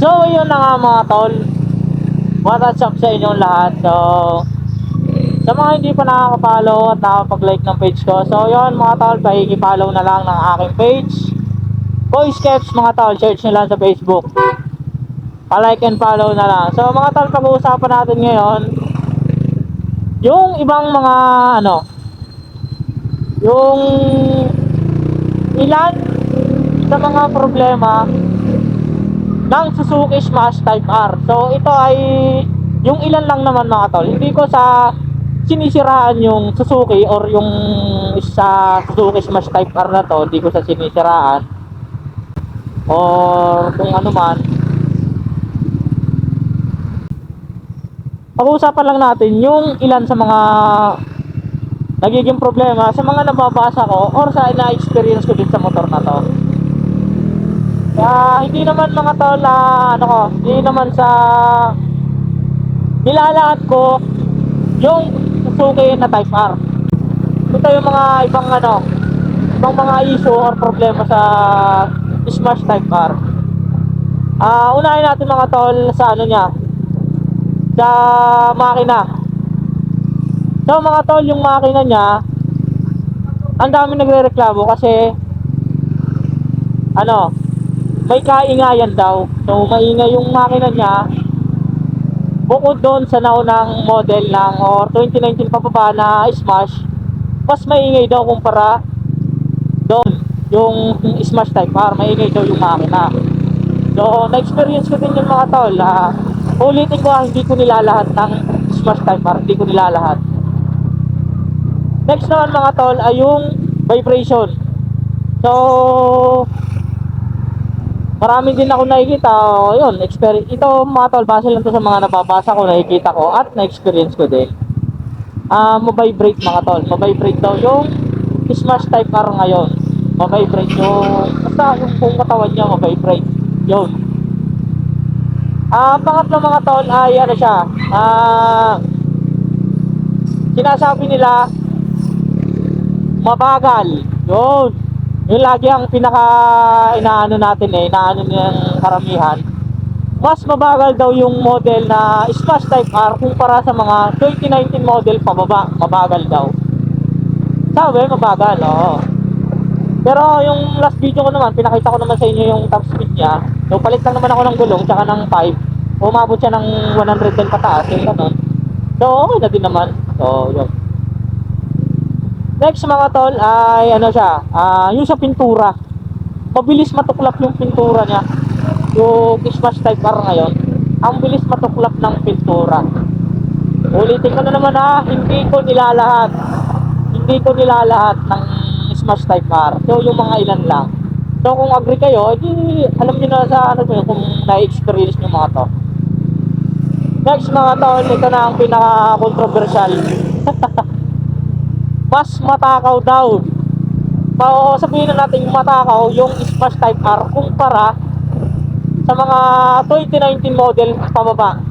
So, yun na nga mga tol. What's up sa inyong lahat. So, sa mga hindi pa nakaka-follow at nakapag-like ng page ko. So, yun mga tol, pakiki-follow na lang ng aking page. Boy Sketch mga tol, search lang sa Facebook. Pa-like and follow na lang. So, mga tol, pag-uusapan natin ngayon, yung ibang mga, ano, yung ilan sa mga problema ng Suzuki Smash Type R. So ito ay yung ilan lang naman mga tol. Hindi ko sa sinisiraan yung Suzuki or yung sa Suzuki Smash Type R na to, hindi ko sa sinisiraan or kung ano man. Pag-uusapan lang natin yung ilan sa mga nagiging problema sa mga nababasa ko or sa na-experience ko din sa motor na to. Kaya hindi naman mga tol ano ko, hindi naman sa nilalahat ko yung Suzuki na Type R. Ito yung mga ibang ano, ibang mga issue or problema sa Smash Type R. Ah, unahin natin mga tol sa ano niya, sa makina. So mga tol, yung makina niya, ang dami nagre-reklamo kasi ano, may kaingayan daw. So maingay yung makina niya. Bukod doon sa naunang model ng or 2019 pababa na Smash, mas maingay daw kumpara doon yung, Smash Type R, maingay daw yung makina. So, na-experience ko din yung mga tol. ah, ulitin ko, hindi ko nilalahat ng Smash Type R, hindi ko nilalahat. Next naman mga tol ay yung vibration. So, marami din ako nakikita, oh, yun, experience. Ito mga tol, base lang to sa mga nababasa ko, nakikita ko at na-experience ko din. Ah, mabibrate mga tol, mabibrate daw yung Smash Type R ngayon. Mabibrate yung, basta yung buong katawan niya, mabibrate. Yun. Ah, pangatlo mga tol ay ano siya, ah, sinasabi nila, mabagal. Yun. Yung lagi ang pinaka inaano natin eh, inaano ng karamihan. Mas mabagal daw yung model na Smash Type R kumpara sa mga 2019 model pababa. Mabagal daw. Sabi, mabagal, oo. Pero yung last video ko naman, pinakita ko naman sa inyo yung top speed niya. So, palit lang naman ako ng gulong, tsaka ng 5. Umabot siya ng 110 pataas, yung ganun. So, okay na din naman. So, yun. Next mga tol ay ano siya, ah yung sa pintura. Mabilis matuklap yung pintura niya. Yung Smash Type R ngayon, ang bilis matuklap ng pintura. Ulitin ko na naman ha, hindi ko nilalahat. Hindi ko nilalahat ng Smash Type R. So yung mga ilan lang. So kung agree kayo, di alam niyo na sa ano nyo, kung na-experience niyo mga to. Next mga tol, ito na ang pinaka-controversial. mas matakaw daw. Pa sabihin na natin matakaw yung Smash Type R kumpara sa mga 2019 model pababa.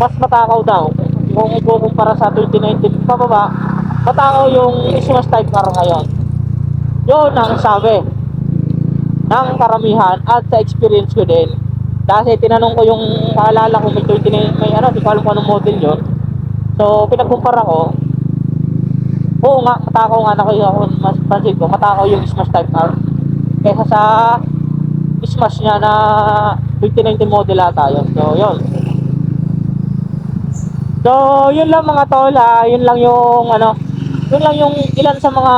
Mas matakaw daw. Kung ikukumpara sa 2019 pababa, matakaw yung Smash Type R ngayon. Yun ang sabi ng karamihan at sa experience ko din. Kasi tinanong ko yung paalala ko may 29, may ano, di ko alam kung anong model yun. So, pinagkumpara ko, Oo nga, matakaw nga na kayo ako mas pansin ko, matakaw yung Smash Type R. Kesa sa Smash niya na 2019 model ata yun. So, yun. So, yun lang mga tol, ah, yun lang yung ano, yun lang yung ilan sa mga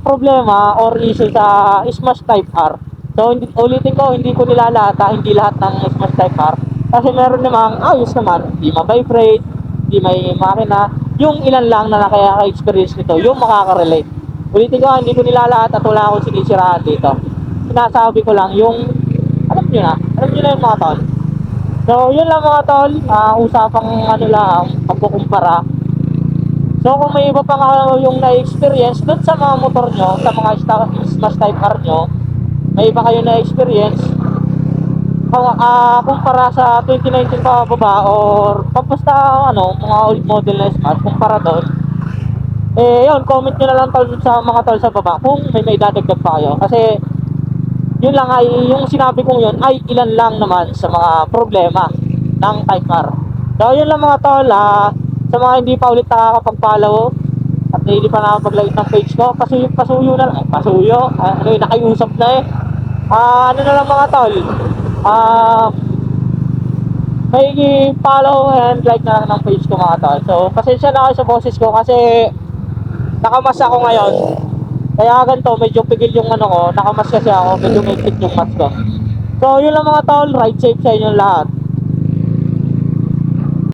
problema or issue sa Smash Type R. So, hindi, ulitin ko, hindi ko nilalahat, ah, hindi lahat ng Smash Type R. Kasi meron namang ayos naman, hindi ma-vibrate, hindi may makina, yung ilan lang na nakaka-experience nito, yung makaka-relate. Ulitin ko, hindi ko nilalahat at wala akong sinisiraan dito. Sinasabi ko lang yung, alam nyo na, alam nyo na yung mga tol. So, yun lang mga tol, ah, usapang ano lang, pagkukumpara. So, kung may iba pa nga yung na-experience dun sa mga motor nyo, sa mga Smash Type R nyo, may iba kayo na-experience, kung ah kumpara sa 2019 pa baba or papusta ano mga old model na Smash kumpara doon eh yun comment nyo na lang tol sa mga tol sa baba kung may may dadagdag pa kayo kasi yun lang ay, yung sinabi kong yun ay ilan lang naman sa mga problema ng Type R. So, yun lang mga tol, ah, sa mga hindi pa ulit nakakapag-follow at hindi pa nakapag-like ng page ko, pasuyo, pasuyo na lang, pasuyo, ah, ano yun, nakiusap na eh. Ah, ano na lang mga tol, ah, may follow and like na lang ng page ko mga tol. So, pasensya na kayo sa boses ko kasi nakamas ako ngayon. Kaya ganito, medyo pigil yung ano ko, nakamas kasi ako, medyo may yung mask ko. So, yun lang mga tol, ride safe sa inyo lahat.